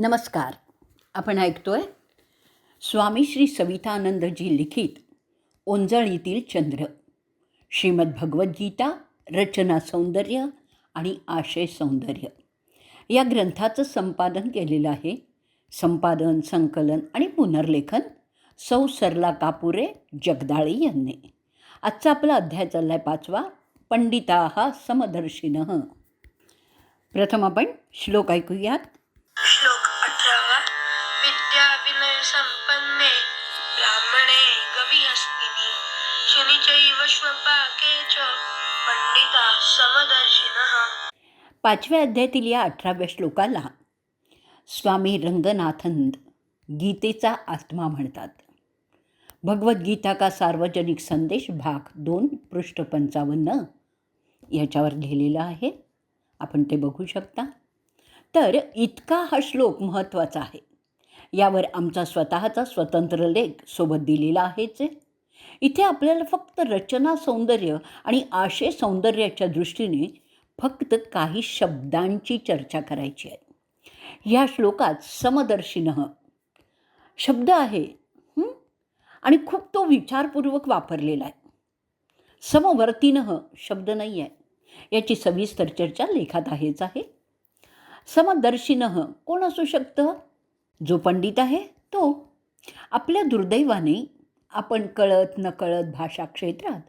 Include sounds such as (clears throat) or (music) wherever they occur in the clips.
नमस्कार. आपण ऐकतोय स्वामी श्री सवितानंदजी लिखित ओंजळीतील चंद्र. श्रीमद भगवद्गीता रचना सौंदर्य आणि आशय सौंदर्य. या ग्रंथाचं संपादन केलेलं आहे. संपादन संकलन आणि पुनर्लेखन सौ सरला कापुरे जगदाळे यांनी. आजचा आपला अध्याय चालला आहे पाचवा पंडिता हा समदर्शिन. प्रथम आपण श्लोक ऐकूयात. श्लोक पाचव्या अध्यायातील या अठराव्या श्लोकाला स्वामी रंगनाथन गीतेचा आत्मा म्हणतात. भगवद्गीता का सार्वजनिक संदेश भाग दोन पृष्ठ पंचावन्न याच्यावर लिहिलेला आहे. आपण ते बघू शकता. तर इतका हा श्लोक महत्त्वाचा आहे. यावर आमचा स्वतःचा स्वतंत्र लेख सोबत दिलेला आहेच आहे इथे आपल्याला फक्त रचना सौंदर्य आणि आशय सौंदर्याच्या दृष्टीने फक्त काही शब्दांची चर्चा करायची आहे. ह्या श्लोकात समदर्शिनः शब्द आहे आणि खूप तो विचारपूर्वक वापरलेला आहे. समवर्तीनः शब्द नाही आहे याची सविस्तर चर्चा लेखात आहेच आहे. समदर्शिनः कोण असू शकतं? जो पंडित आहे तो. आपल्या दुर्दैवाने आपण कळत नकळत भाषा क्षेत्रात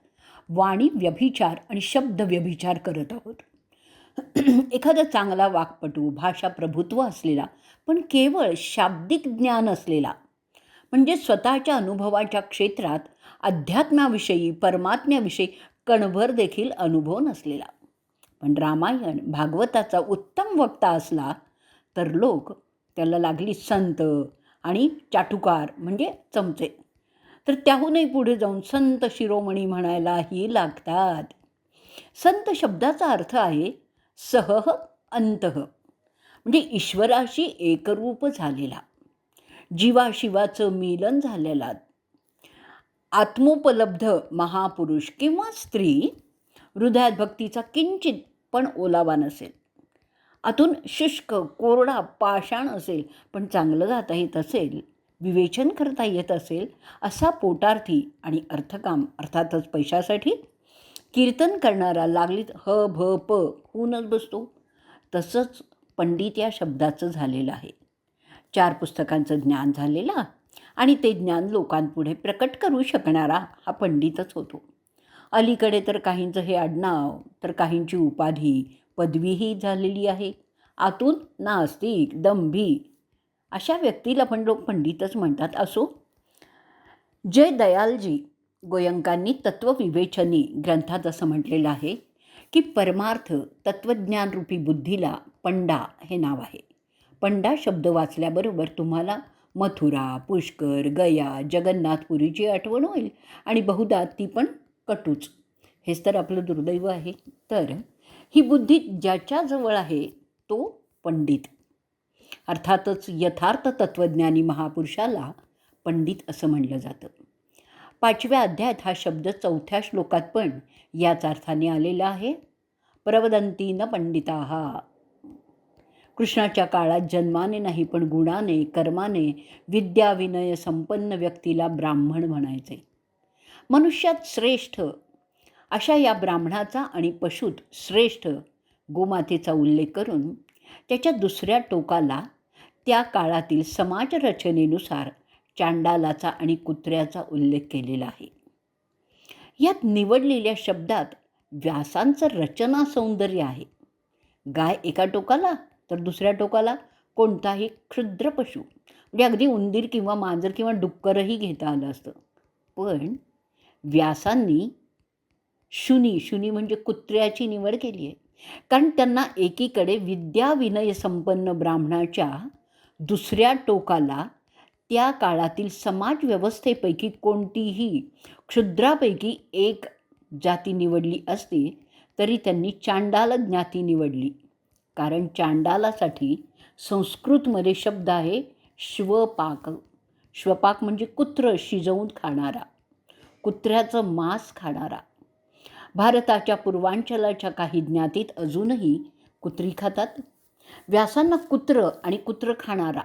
वाणी व्यभिचार आणि शब्द व्यभिचार करत आहोत. (clears throat) एखादा चांगला वाक्पटू भाषा प्रभुत्व असलेला पण केवळ शाब्दिक ज्ञान असलेला म्हणजे स्वतःच्या अनुभवाच्या क्षेत्रात अध्यात्माविषयी परमात्म्याविषयी कणभर देखील अनुभव नसलेला. पण रामायण भागवताचा उत्तम वक्ता असला तर लोक त्याला लागली संत आणि चाटुकार म्हणजे चमचे. तर त्याहूनही पुढे जाऊन संत शिरोमणी म्हणायलाही लागतात. संत शब्दाचा अर्थ आहे सह अंतः. म्हणजे ईश्वराशी एकरूप झालेला. जीवाशिवाचं मिलन झालेला. आत्मोपलब्ध महापुरुष किंवा स्त्री हृदयात भक्तीचा किंचित पण ओलावा नसेल. आतून शुष्क कोरडा पाषाण असेल पण चांगलं गाता येत असेल विवेचन करता येत असेल असा पोटार्थी आणि अर्थकाम अर्थातच पैशासाठी कीर्तन करणारा लागलीत ह भ प होऊनच बसतो. तसंच पंडित या शब्दाचं झालेलं आहे. चार पुस्तकांचं ज्ञान झालेला आणि ते ज्ञान लोकांपुढे प्रकट करू शकणारा हा पंडितच होतो. अलीकडे तर काहींचं हे आडनाव तर काहींची उपाधी पदवीही झालेली आहे. आतून नास्तिक दंभी अशा व्यक्तीला पण लोक पंडितच म्हणतात. असो. जय दयालजी. गोयंकांनी तत्वविवेचनी ग्रंथात असं म्हटलेलं आहे की परमार्थ तत्त्वज्ञानरूपी बुद्धीला पंडा हे नाव आहे. पंडा शब्द वाचल्याबरोबर तुम्हाला मथुरा पुष्कर गया जगन्नाथपुरीची आठवण होईल आणि बहुधा ती पण कटूच. हेच तर आपलं दुर्दैव आहे. तर ही बुद्धी ज्याच्याजवळ आहे तो पंडित. अर्थातच यथार्थ तत्त्वज्ञानी महापुरुषाला पंडित असं म्हणलं जातं. पाचव्या अध्यायात हा शब्द चौथ्या श्लोकात पण याच अर्थाने आलेला आहे. प्रवदंती न पंडिता. हा कृष्णाच्या काळात जन्माने नाही पण गुणाने कर्माने विद्याविनय संपन्न व्यक्तीला ब्राह्मण म्हणायचे. मनुष्यात श्रेष्ठ अशा या ब्राह्मणाचा आणि पशुत श्रेष्ठ गोमातेचा उल्लेख करून त्याच्या दुसऱ्या टोकाला त्या काळातील समाजरचनेनुसार चांडालाचा आणि कुत्र्याचा उल्लेख केलेला आहे. यात निवडलेल्या शब्दात व्यासांचं रचना सौंदर्य आहे. गाय एका टोकाला तर दुसऱ्या टोकाला कोणताही क्षुद्र पशु. म्हणजे अगदी उंदीर किंवा मांजर किंवा डुक्करही घेता आलं असतं. पण व्यासांनी शुनी शुनी म्हणजे कुत्र्याची निवड केली आहे. कारण त्यांना एकीकडे विद्याविनय संपन्न ब्राह्मणाच्या दुसऱ्या टोकाला त्या काळातील समाजव्यवस्थेपैकी कोणतीही क्षुद्रापैकी एक जाती निवडली असती तरी त्यांनी चांडाल ज्ञाती निवडली. कारण चांडालासाठी संस्कृतमध्ये शब्द आहे श्वपाक. श्वपाक म्हणजे कुत्र शिजवून खाणारा कुत्र्याचं मांस खाणारा. भारताच्या पूर्वांचलाच्या काही ज्ञातीत अजूनही कुत्री खातात. व्यासांना कुत्र आणि कुत्र खाणारा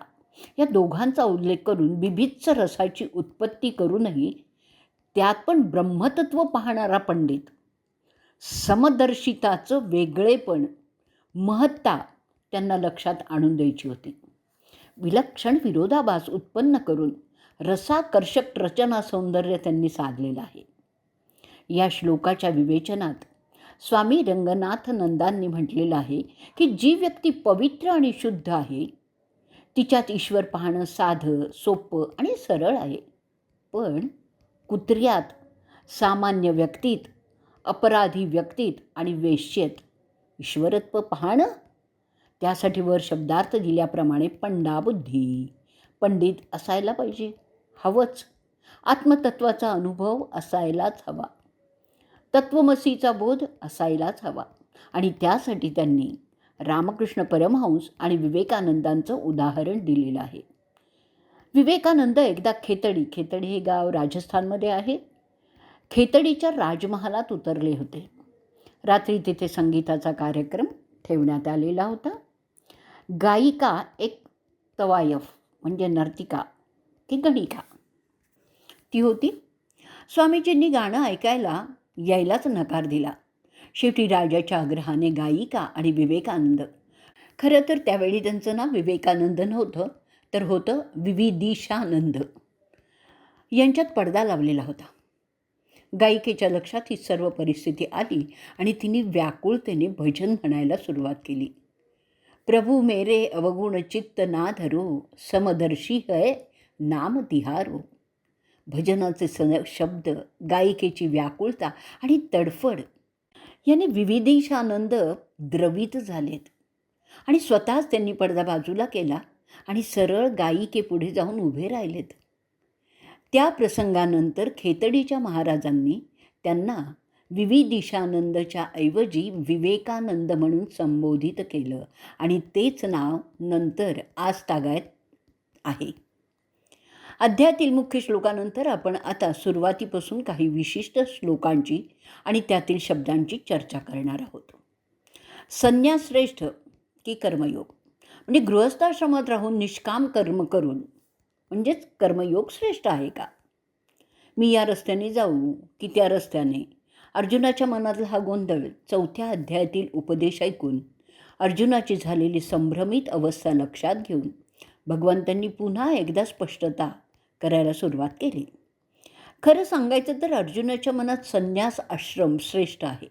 या दोघांचा उल्लेख करून बिभित्स रसाची उत्पत्ती करूनही त्यात पण ब्रह्मतत्व पाहणारा पंडित समदर्शिताचं वेगळेपण महत्ता त्यांना लक्षात आणून द्यायची होती. विलक्षण विरोधाभास उत्पन्न करून रसाकर्षक रचना सौंदर्य त्यांनी साधलेलं आहे. या श्लोकाच्या विवेचनात स्वामी रंगनाथ नंदांनी म्हटलेलं आहे की जी व्यक्ती पवित्र आणि शुद्ध आहे तिच्यात ईश्वर पाहणं साधं सोपं आणि सरळ आहे. पण कुत्र्यात सामान्य व्यक्तीत अपराधी व्यक्तीत आणि वेश्येत ईश्वरत्व पाहणं? त्यासाठी वर शब्दार्थ दिल्याप्रमाणे पंडाबुद्धी पंडित असायला पाहिजे. हवंच. आत्मतत्वाचा अनुभव असायलाच हवा. तत्वमसीचा बोध असायलाच हवा आणि त्यासाठी त्यांनी रामकृष्ण परमहंस आणि विवेकानंदांचं उदाहरण दिलेलं आहे. विवेकानंद एकदा खेतडी खेतडी हे गाव राजस्थानमध्ये आहे. खेतडीच्या राजमहालात उतरले होते. रात्री तिथे संगीताचा कार्यक्रम ठेवण्यात आलेला होता. गायिका एक तवायफ म्हणजे नर्तिका की गणिका. ती होती. स्वामीजींनी गाणं ऐकायला यायलाच नकार दिला. शेवटी राजाच्या आग्रहाने गायिका आणि विवेकानंद. खरं तर त्यावेळी त्यांचं नाव विवेकानंद नव्हतं तर होतं विविदिशानंद. यांच्यात पडदा लावलेला होता. गायिकेच्या लक्षात ही सर्व परिस्थिती आली आणि तिने व्याकुळतेने भजन म्हणायला सुरुवात केली. प्रभू मेरे अवगुण चित्त ना धरो समदर्शी है नाम तिहारो. भजनाचे सन शब्द गायिकेची व्याकुळता आणि तडफड याने विविधेशानंद द्रवित झालेत. आणि स्वतःच त्यांनी पडदा बाजूला केला आणि सरळ गायिके पुढे जाऊन उभे राहिलेत. त्या प्रसंगानंतर खेतडीच्या महाराजांनी त्यांना विविदिशानंदच्या ऐवजी विवेकानंद म्हणून संबोधित केलं. आणि तेच नाव नंतर आज तागायत आहे. अध्यायातील मुख्य श्लोकानंतर आपण आता सुरुवातीपासून काही विशिष्ट श्लोकांची आणि त्यातील शब्दांची चर्चा करणार आहोत. संन्यासश्रेष्ठ की कर्मयोग? म्हणजे गृहस्थाश्रमात राहून निष्काम कर्म करून म्हणजेच कर्मयोग श्रेष्ठ आहे का? मी या रस्त्याने जाऊ की त्या रस्त्याने? अर्जुनाच्या मनातला हा गोंधळ चौथ्या अध्यायातील उपदेश ऐकून अर्जुनाची झालेली संभ्रमित अवस्था लक्षात घेऊन भगवंतांनी पुन्हा एकदा स्पष्टता करायला सुरुवात केली. खरं सांगायचं तर अर्जुनाच्या मनात संन्यास आश्रम श्रेष्ठ आहे.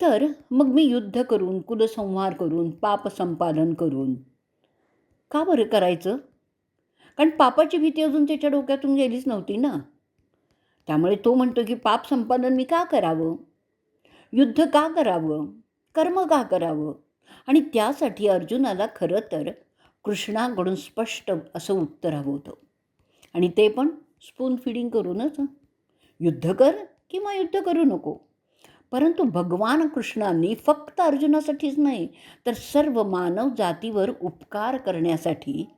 तर मग मी युद्ध करून कुलसंहार करून पाप संपादन करून. का बरं करायचं? कारण पापाची भीती अजून त्याच्या डोक्यातून गेलीच नव्हती ना. त्यामुळे तो म्हणतो की पाप संपादन मी का करावं? युद्ध का करावं? कर्म का करावं? आणि त्यासाठी अर्जुनाला खरं तर कृष्णाकडून स्पष्ट असं उत्तर हवं होतं. आणि ते पण स्पून फिडिंग करूनच. युद्ध कर किंवा युद्ध करू नको. परंतु भगवान कृष्णांनी फक्त अर्जुनासाठीच नाही तर सर्व मानव जातीवर उपकार करण्यासाठी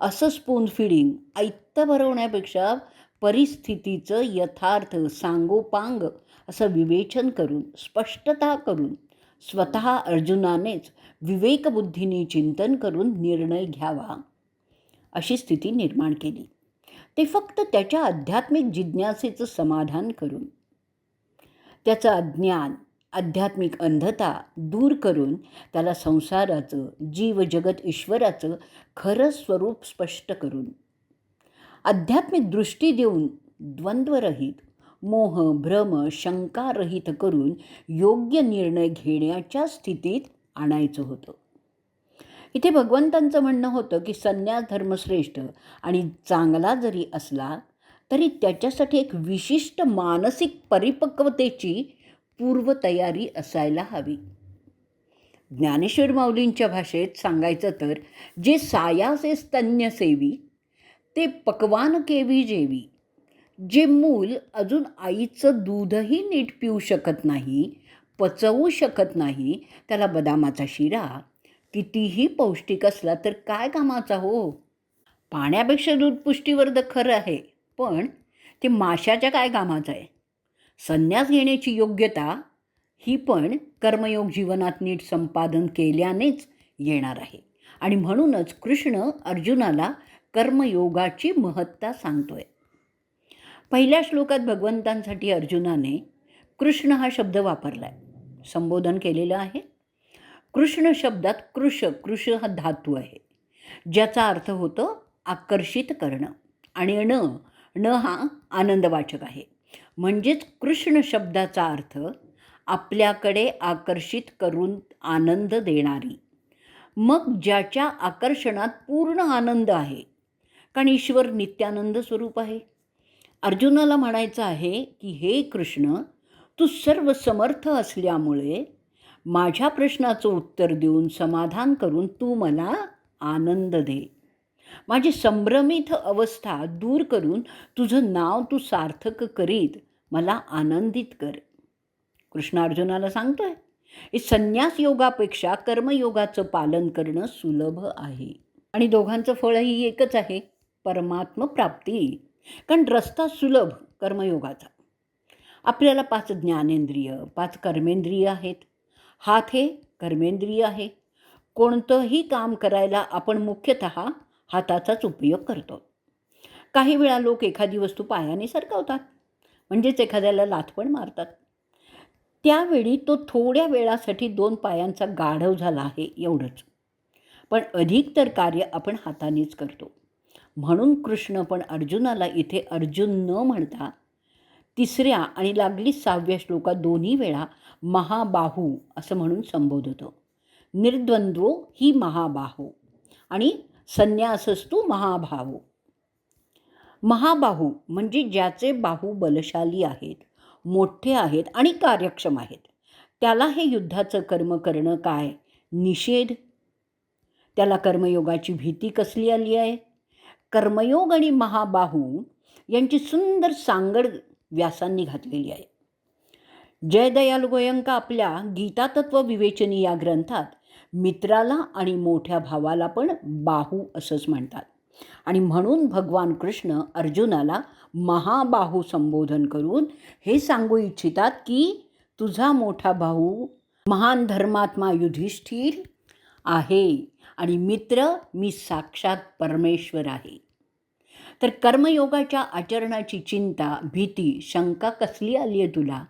असं स्पून फिडिंग ऐत्त भरवण्यापेक्षा परिस्थितीचं यथार्थ सांगोपांग असं विवेचन करून स्पष्टता करून स्वतः अर्जुनानेच विवेकबुद्धीने चिंतन करून निर्णय घ्यावा अशी स्थिती निर्माण केली. ते फक्त त्याच्या आध्यात्मिक जिज्ञासेचं समाधान करून त्याचं अज्ञान आध्यात्मिक अंधता दूर करून त्याला संसाराचं जीव जगत ईश्वराचं खरं स्वरूप स्पष्ट करून आध्यात्मिक दृष्टी देऊन द्वंद्वरहित मोह भ्रम शंकारहित करून योग्य निर्णय घेण्याच्या स्थितीत आणायचं होतं. इथे भगवंतांचं म्हणणं होतं की संन्यास धर्मश्रेष्ठ आणि चांगला जरी असला तरी त्याच्यासाठी एक विशिष्ट मानसिक परिपक्वतेची पूर्वतयारी असायला हवी. ज्ञानेश्वर माऊलींच्या भाषेत सांगायचं तर जे सायासे स्तन्य सेवी ते पकवान केवी जेवी जे मूल अजून आईचं दूधही नीट पिऊ शकत नाही पचवू शकत नाही त्याला बदामाचा शिरा कितीही पौष्टिक असला तर काय कामाचा हो? पाण्यापेक्षा दूध पुष्टीवर्धक खरं आहे पण ते माशाच्या काय कामाचं आहे? संन्यास घेण्याची योग्यता ही पण कर्मयोग जीवनात नीट संपादन केल्यानेच येणार आहे. आणि म्हणूनच कृष्ण अर्जुनाला कर्मयोगाची महत्ता सांगतोय. पहिल्या श्लोकात भगवंतांसाठी अर्जुनाने कृष्ण हा शब्द वापरला आहे संबोधन केलेलं आहे. कृष्ण शब्दात कृष कृष हा धातू आहे. ज्याचा अर्थ होतो आकर्षित करणं. आणि ण न हा आनंदवाचक आहे. म्हणजेच कृष्ण शब्दाचा अर्थ आपल्याकडे आकर्षित करून आनंद देणारी. मग ज्याच्या आकर्षणात पूर्ण आनंद आहे कारण ईश्वर नित्यानंद स्वरूप आहे. अर्जुनाला म्हणायचं आहे की हे कृष्ण तू सर्व समर्थ असल्यामुळे माझ्या प्रश्नाचं उत्तर देऊन समाधान करून तू मला आनंद दे. माझी संभ्रमित अवस्था दूर करून तुझं नाव तू सार्थक करीत मला आनंदित कर. कृष्ण अर्जुनाला सांगतोय हे संन्यास योगापेक्षा कर्मयोगाचं पालन करणं सुलभ आहे. आणि दोघांचं फळही एकच आहे परमात्म प्राप्ती. कारण रस्ता सुलभ कर्मयोगाचा. आपल्याला पाच ज्ञानेंद्रिय पाच कर्मेंद्रिय आहेत. हात हे कर्मेंद्रिय आहे. कोणतंही काम करायला आपण मुख्यतः हाताचाच उपयोग करतो. काही वेळा लोक एखादी वस्तू पायाने सरकवतात म्हणजेच एखाद्याला लाथपण मारतात. त्यावेळी तो थोड्या वेळासाठी दोन पायांचा गाढव झाला आहे एवढंच. पण अधिक तर कार्य आपण हातानेच करतो. म्हणून कृष्ण पण अर्जुनाला इथे अर्जुन न म्हणता तिसऱ्या आणि लागली सहाव्या श्लोकात दोन्ही वेळा महाबाहू असं म्हणून संबोधतो. निर्द्वंद्वो ही महाबाहू आणि संन्यासस्तू महाभाऊ महाबाहू म्हणजे ज्याचे बाहू बलशाली आहेत मोठे आहेत आणि कार्यक्षम आहेत. त्याला हे युद्धाचं कर्म करणं काय? निषेध. त्याला कर्मयोगाची भीती कसली आली आहे? कर्मयोग आणि महाबाहू यांची सुंदर सांगड व्यासांनी घातलेली आहे. जयदयाल गोयंका आपल्या गीतातत्व विवेचनी या ग्रंथात मित्राला आणि मोठ्या भावाला पण बाहू असंच म्हणतात. आणि म्हणून भगवान कृष्ण अर्जुनाला महाबाहू संबोधन करून हे सांगू इच्छितात की तुझा मोठा भाऊ महान धर्मात्मा युधिष्ठिर आहे आणि मित्र मी साक्षात परमेश्वर आहे. तर कर्मयोगाच्या आचरणाची चिंता भीती शंका कसली आली आहे तुला?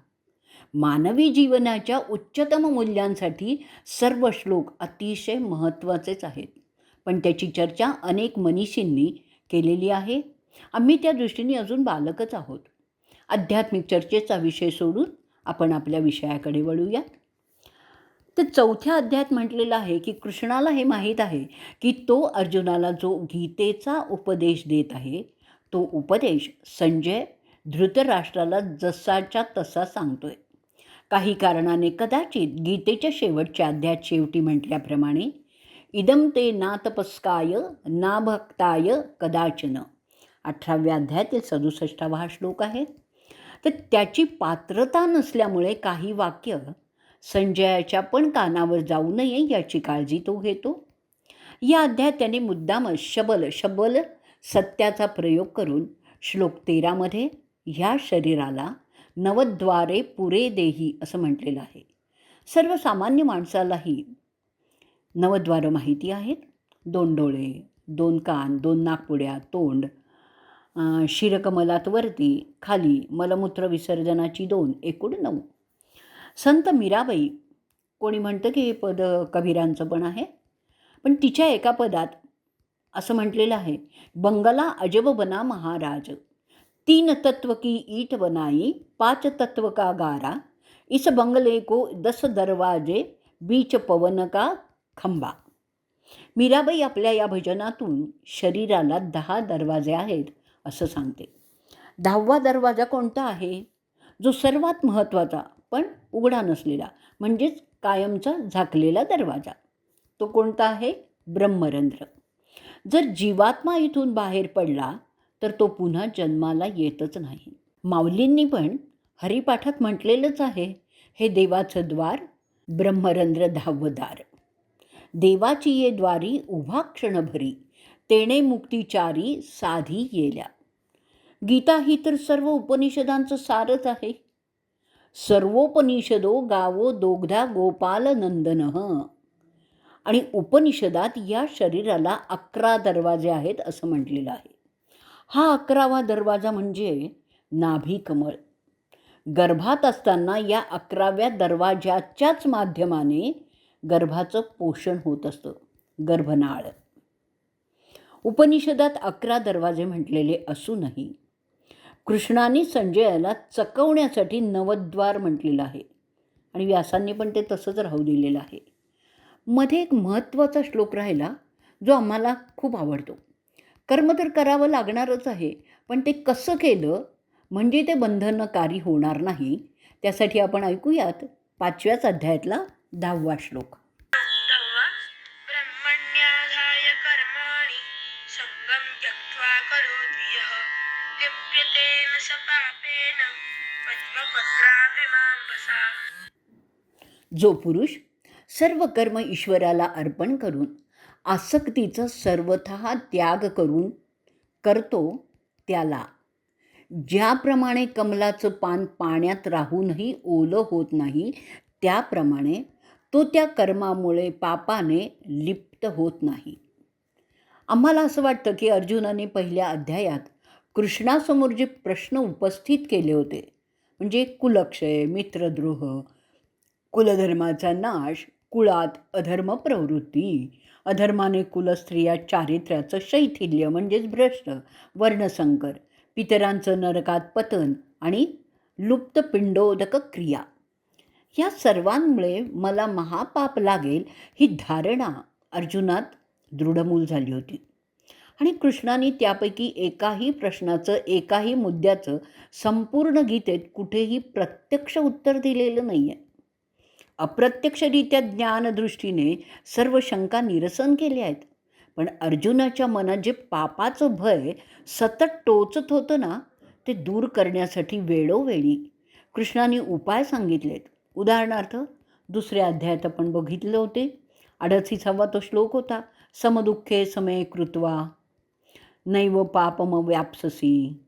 मानवी जीवनाच्या उच्चतम मूल्यांसाठी सर्व श्लोक अतिशय महत्त्वाचेच आहेत. पण त्याची चर्चा अनेक मनीषींनी केलेली आहे. आम्ही त्या दृष्टीने अजून बालकच आहोत. आध्यात्मिक चर्चेचा विषय सोडून आपण आपल्या विषयाकडे वळूयात. तर चौथ्या अध्यायात म्हटलेलं आहे की कृष्णाला हे माहीत आहे की तो अर्जुनाला जो गीतेचा उपदेश देत आहे तो उपदेश संजय धृतराष्ट्राला जसाच्या तसा सांगतोय. काही कारणाने कदाचित गीतेच्या शेवटच्या अध्यायात शेवटी म्हटल्याप्रमाणे इदम ते ना तपस्काय ना भक्ताय कदाचन. अठराव्या अध्यायातील सदुसष्टावा हा श्लोक आहे. तर त्याची पात्रता नसल्यामुळे काही वाक्य संजयाच्या पण कानावर जाऊ नये याची काळजी तो घेतो. या अध्यायात त्याने मुद्दामच शबल शबल सत्याचा प्रयोग करून श्लोक तेरामध्ये ह्या शरीराला नवद्वारे पुरे देही असं म्हटलेलं आहे. सर्वसामान्य माणसालाही नवद्वारं माहिती आहेत. दोन डोळे दोन कान दोन नाकपुड्या तोंड शिरकमलात वरती खाली मलमूत्र विसर्जनाची दोन एकूण नऊ. संत मीराबाई. कोणी म्हणतं की हे पद कबीरांचं पण आहे. पण तिच्या एका पदात असं म्हटलेलं आहे बंगला अजब बना महाराज. तीन तत्व की ईट बनाई पाच तत्व का गारा. इस बंगले को दस दरवाजे बीच पवन का खंबा. मीराबाई आपल्या या भजनातून शरीराला दहा दरवाजे आहेत असं सांगते. दहावा दरवाजा कोणता आहे? जो सर्वात महत्त्वाचा पण उघडा नसलेला म्हणजेच कायमचा झाकलेला दरवाजा. तो कोणता आहे? ब्रह्मरंध्र. जर जीवात्मा इथून बाहेर पडला तर तो पुन्हा जन्माला येतच नाही. माऊलींनी पण हरिपाठात म्हटलेलंच आहे हे देवाचं द्वार ब्रह्मरंध्र धावदार. देवाची ये द्वारी उभा क्षणभरी तेणे मुक्तिचारी साधी येल्या. गीता ही तर सर्व उपनिषदांचं सारच आहे. सर्वोपनिषदो गावो दोग्धा गोपाल नंदन आणि उपनिषदात या शरीराला अकरा दरवाजे आहेत असं म्हटलेलं आहे. हा अकरावा दरवाजा म्हणजे नाभी कमळ. गर्भात असताना या अकराव्या दरवाजाच्याच माध्यमाने गर्भाचं पोषण होत असतं गर्भनाळ. उपनिषदात अकरा दरवाजे म्हटलेले असूनही कृष्णाने संजयाला चकवण्यासाठी नवद्वार म्हटलेलं आहे. आणि व्यासांनी पण ते तसंच राहू दिलेलं आहे. मध्ये एक महत्त्वाचा श्लोक राहिला जो आम्हाला खूप आवडतो. कर्म तर करावं लागणारच आहे पण ते कसं केलं? म्हणजे ते बंधनकारी होणार नाही. त्यासाठी आपण ऐकूयात पाचव्याच अध्यायातला दहावा श्लोक. जो पुरुष सर्व कर्म ईश्वराला अर्पण करून आसक्तीचं सर्वथा त्याग करून करतो त्याला. ज्याप्रमाणे कमलाचं पान पाण्यात राहूनही ओलं होत नाही त्याप्रमाणे तो त्या कर्मामुळे पापाने लिप्त होत नाही. आम्हाला असं वाटतं की अर्जुनाने पहिल्या अध्यायात कृष्णासमोर जे प्रश्न उपस्थित केले होते म्हणजे कुलक्षय मित्रद्रोह कुलधर्माचा नाश कुळात अधर्म प्रवृत्ती अधर्माने कुलस्त्रिया चारित्र्याचं शैथिल्य म्हणजेच भ्रष्ट वर्णसंकर पितरांचं नरकात पतन आणि लुप्त पिंडोदक क्रिया. या सर्वांमुळे मला महापाप लागेल ही धारणा अर्जुनात दृढमूल झाली होती. आणि कृष्णाने त्यापैकी एकाही प्रश्नाचं एकाही मुद्द्याचं संपूर्ण गीतेत कुठेही प्रत्यक्ष उत्तर दिलेलं नाही आहे अप्रत्यक्षरित्या ज्ञानदृष्टीने सर्व शंका निरसन केल्या आहेत. पण अर्जुनाच्या मनात जे पापाचं भय सतत टोचत होतं ना ते दूर करण्यासाठी वेळोवेळी कृष्णाने उपाय सांगितलेत. उदाहरणार्थ दुसऱ्या अध्यायात आपण बघितले होते. अडतीसावा तो श्लोक होता समदुःखे समे कृत्वा नैव पापम व्याप्ससी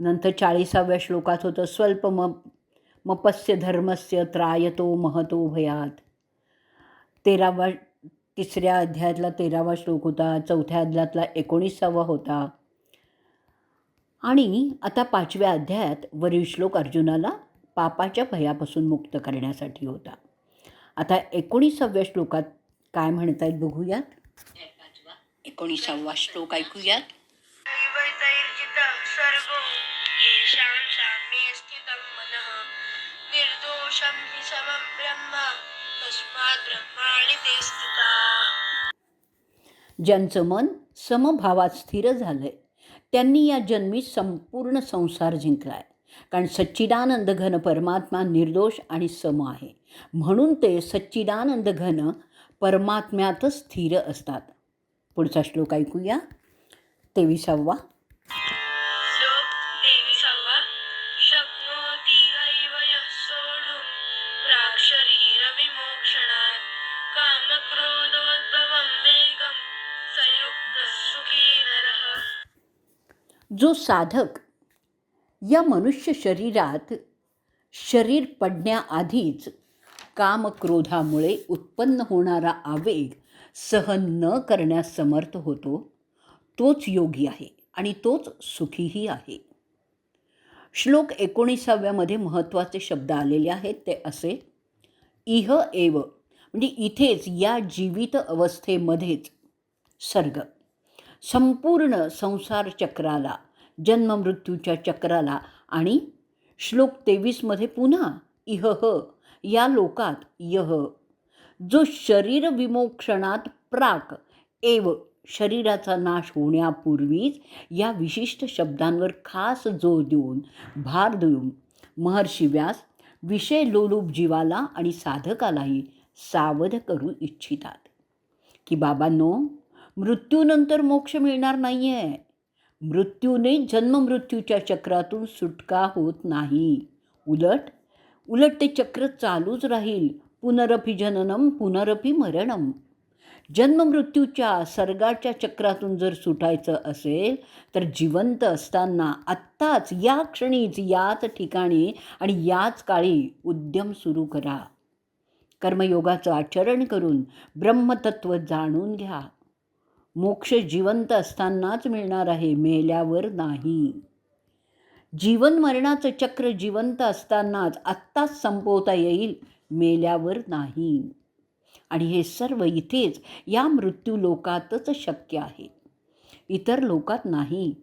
नंतर चाळीसाव्या श्लोकात होतं स्वल्प म मपस्य धर्मस्य त्रायतो महतो भयात। तेरावा तिसऱ्या अध्यायातला तेरावा श्लोक होता चौथ्या अध्यायातला एकोणीसावा होता। आणि आता पाचव्या अध्यायात वरील श्लोक अर्जुनाला पापाच्या भयापासून मुक्त करण्यासाठी होता। आता एकोणीसाव्या श्लोकात काय म्हणतायत बघूयात? एकोणीसावा श्लोक ऐकूयात. ज्यांचं मन समभावात स्थिर झालंय त्यांनी या जन्मी संपूर्ण संसार जिंकलाय. कारण सच्चिदानंद घन परमात्मा निर्दोष आणि सम आहे. म्हणून ते सच्चिदानंद घन परमात्म्यातच स्थिर असतात. पुढचा श्लोक ऐकूया. तेविसावा. जो साधक या मनुष्य शरीरात शरीर पडण्याआधीच कामक्रोधामुळे उत्पन्न होणारा आवेग सहन न करण्यास समर्थ होतो तोच योगी आहे आणि तोच सुखीही आहे. श्लोक एकोणीसाव्यामध्ये महत्त्वाचे शब्द आलेले आहेत ते असे इह एव म्हणजे इथेच या जीवित अवस्थेमध्येच सर्ग. संपूर्ण संसार चक्राला जन्ममृत्यूच्या चक्राला आणि श्लोक तेवीसमध्ये पुन्हा इह ह या लोकात यह जो शरीर विमोक्षणात प्राक एव शरीराचा नाश होण्यापूर्वीच या विशिष्ट शब्दांवर खास जोर देऊन भार देऊन महर्षी व्यास विषय लोलूप जीवाला आणि साधकालाही सावध करू इच्छितात. की बाबांनो मृत्यूनंतर मोक्ष मिळणार नाही आहे मृत्यूने जन्ममृत्यूच्या चक्रातून सुटका होत नाही. उलट उलट ते चक्र चालूच राहील. पुनरपी जननम पुनरपी मरणम जन्ममृत्यूच्या सर्गाच्या चक्रातून जर सुटायचं असेल तर जिवंत असताना आत्ताच या क्षणीच याच ठिकाणी आणि याच काळी उद्यम सुरू करा. कर्मयोगाचं आचरण करून ब्रह्मतत्व जाणून घ्या. मोक्ष जिवंत असतानाच मिळणार आहे मेल्यावर नाही. जीवन मरणाचं चक्र जिवंत असतानाच आत्ताच संपवता येईल मेल्यावर नाही. आणि हे सर्व इथेच या मृत्यू लोकातच शक्य आहे. इतर लोकात नाही.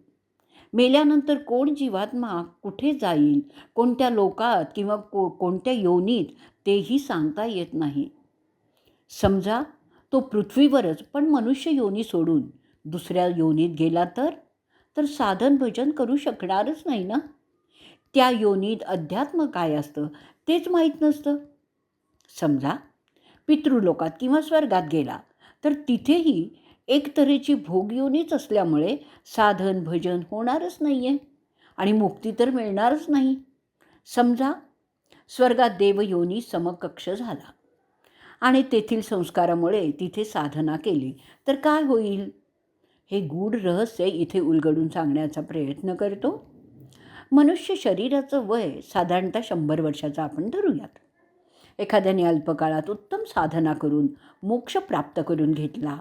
मेल्यानंतर कोण जीवात्मा कुठे जाईल कोणत्या लोकात किंवा को कोणत्या योनीत तेही सांगता येत नाही. समजा तो पृथ्वीवरच पण मनुष्य योनी सोडून दुसऱ्या योनीत गेला तर तर साधन भजन करू शकणारच नाही ना? त्या योनीत अध्यात्म काय असतं तेच माहीत नसतं. समजा पितृलोकात किंवा स्वर्गात गेला तर तिथेही एक तऱ्हेची भोगयोनीच असल्यामुळे साधन भजन होणारच नाही आहे आणि मुक्ती तर मिळणारच नाही. समजा स्वर्गात देवयोनी समकक्ष झाला आणि तेथील संस्कारामुळे तिथे साधना केली तर काय होईल? हे गूढ रहस्य इथे उलगडून सांगण्याचा प्रयत्न करतो. मनुष्य शरीराचं वय साधारणतः शंभर वर्षाचं आपण धरूयात. एखाद्याने अल्पकाळात उत्तम साधना करून मोक्ष प्राप्त करून घेतला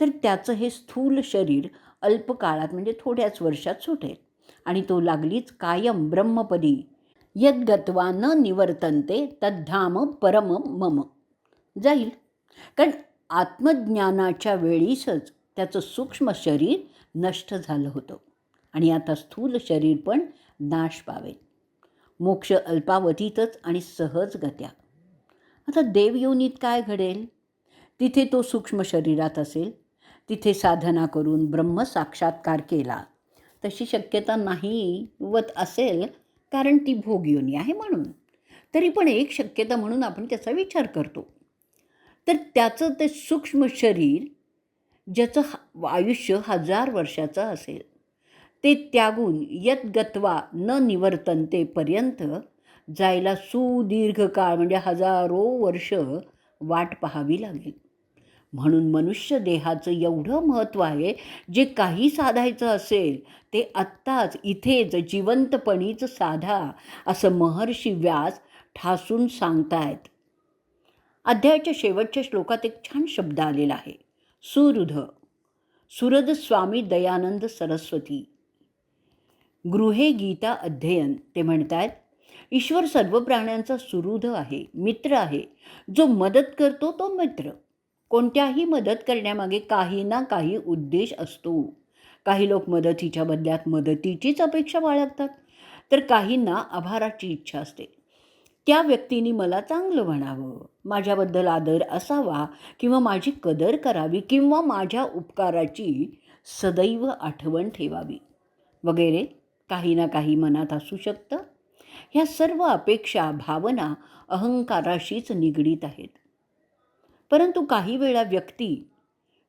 तर त्याचं हे स्थूल शरीर अल्पकाळात म्हणजे थोड्याच वर्षात सुटेल आणि तो लागलीच कायम ब्रह्मपदी. यद्गत्वा न निवर्तन्ते तद्धाम परम मम. जाईल. कारण आत्मज्ञानाच्या वेळीसच त्याचं सूक्ष्म शरीर नष्ट झालं होतं आणि आता स्थूल शरीर पण नाश पावेल. मोक्ष अल्पावधीतच आणि सहजगत्या. आता देवयोनीत काय घडेल? तिथे तो सूक्ष्म शरीरात असेल. तिथे साधना करून ब्रह्म साक्षात्कार केला. तशी शक्यता नाही वत असेल कारण ती भोगयोनी आहे म्हणून. तरी पण एक शक्यता म्हणून आपण त्याचा विचार करतो. तर त्याचं ते सूक्ष्म शरीर ज्याचं ह- आयुष्य हजार वर्षाचं असेल ते त्यागून यद्गत्वा न निवर्तनतेपर्यंत जायला सुदीर्घ काळ म्हणजे हजारो वर्ष वाट पाहावी लागेल. म्हणून मनुष्य देहाचं एवढं महत्त्व आहे जे काही साधायचं असेल ते आत्ताच इथेच जिवंतपणीच साधा असं महर्षी व्यास ठासून सांगतायत. अध्यायाच्या शेवटच्या श्लोकात एक छान शब्द आलेला आहे. सुहृद सुरद स्वामी दयानंद सरस्वती. गृहे गीता अध्ययन ते म्हणतात ईश्वर सर्व प्राण्यांचा सुहृद आहे मित्र आहे. जो मदत करतो तो मित्र. कोणत्याही मदत करण्यामागे काही ना काही उद्देश असतो. काही लोक मदतीच्या बदल्यात मदतीचीच अपेक्षा बाळगतात तर काहींना आभाराची इच्छा असते. त्या व्यक्तीने मला चांगलं म्हणावं माझ्याबद्दल आदर असावा किंवा माझी कदर करावी किंवा माझ्या उपकाराची सदैव आठवण ठेवावी. वगैरे काही ना काही मनात असू शकतं. ह्या सर्व अपेक्षा भावना अहंकाराशीच निगडीत आहेत. परंतु काही वेळा व्यक्ती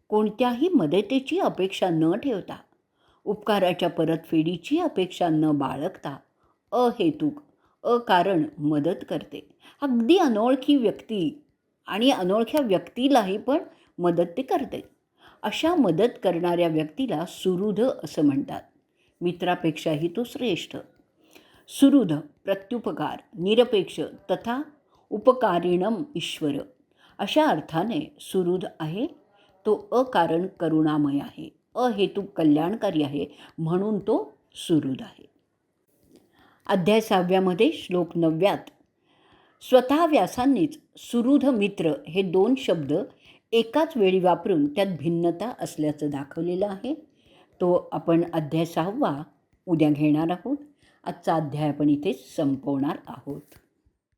कोणत्याही मदतीची अपेक्षा न ठेवता उपकाराच्या परतफेडीची अपेक्षा न बाळगता अहेतुक अकारण मदत करते. अगदी अनोळखी व्यक्ती आणि अनोळख्या व्यक्तीलाही पण मदत ते करते. अशा मदत करणाऱ्या व्यक्तीला सुहृद असं म्हणतात. मित्रापेक्षाही तो श्रेष्ठ. सुहृद प्रत्युपकार निरपेक्ष तथा उपकारिणम ईश्वर. अशा अर्थाने सुहृद आहे तो अकारण करुणामय आहे अहेतू कल्याणकारी आहे म्हणून तो सुहृद आहे. अध्याय सहाव्यामध्ये श्लोक नवव्यात स्वतः व्यासांनीच सुहृद मित्र हे दोन शब्द एकाच वेळी वापरून त्यात भिन्नता असल्याचं दाखवलेलं आहे. तो आपण अध्याय सहावा उद्या घेणार आहोत. आजचा अध्याय आपण इथे संपवणार आहोत.